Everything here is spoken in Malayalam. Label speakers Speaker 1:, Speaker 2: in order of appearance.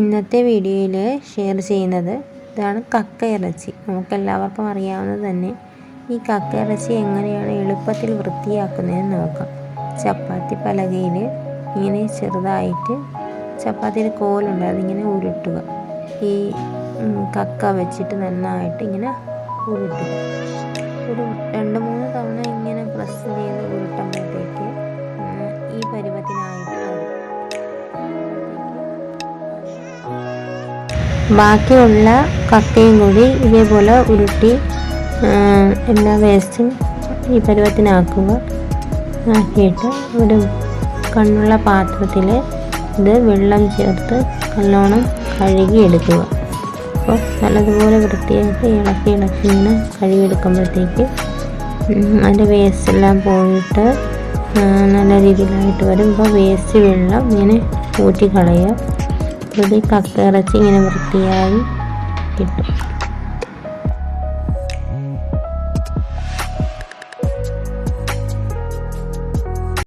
Speaker 1: ഇന്നത്തെ വീഡിയോയിൽ ഷെയർ ചെയ്യുന്നത് ഇതാണ് കക്ക ഇറച്ചി. നമുക്കെല്ലാവർക്കും അറിയാവുന്നത് തന്നെ ഈ കക്ക ഇറച്ചി എങ്ങനെയാണ് എളുപ്പത്തിൽ വൃത്തിയാക്കുന്നതെന്ന് നോക്കാം. ചപ്പാത്തി പലകയിൽ ഇങ്ങനെ ചെറുതായിട്ട് ചപ്പാത്തിയിൽ കോലുണ്ട് അതിങ്ങനെ ഉരുട്ടുക. ഈ കക്ക വെച്ചിട്ട് നന്നായിട്ട് ഇങ്ങനെ ഉരുട്ടുക. ഒരു രണ്ട് മൂന്ന് തവണ ഇങ്ങനെ പ്രസ് ചെയ്ത് ഉരുട്ടുമ്പോഴത്തേക്ക് ഈ പരുവത്തിനായിട്ട് ബാക്കിയുള്ള കക്കയും കൂടി ഇതേപോലെ ഉരുട്ടി എല്ലാ വേസ്റ്റും ഈ പരുവത്തിനാക്കുക. ആക്കിയിട്ട് ഒരു കണ്ണുള്ള പാത്രത്തിൽ ഇത് വെള്ളം ചേർത്ത് നല്ലോണം കഴുകി എടുക്കുക. അപ്പോൾ നല്ലതുപോലെ വൃത്തിയായിട്ട് ഇളക്കി ഇളക്കി ഇങ്ങനെ കഴുകിയെടുക്കുമ്പോഴത്തേക്ക് അതിന്റെ വേസ്റ്റ് എല്ലാം പോയിട്ട് നല്ല രീതിയിലായിട്ട് വരും ഇപ്പോൾ വേസ്റ്റ് വെള്ളം ഇങ്ങനെ ഊറ്റി കളയുക ഇത് കക്ക ഇറച്ചി ഇങ്ങനെ വൃത്തിയായി കിട്ടും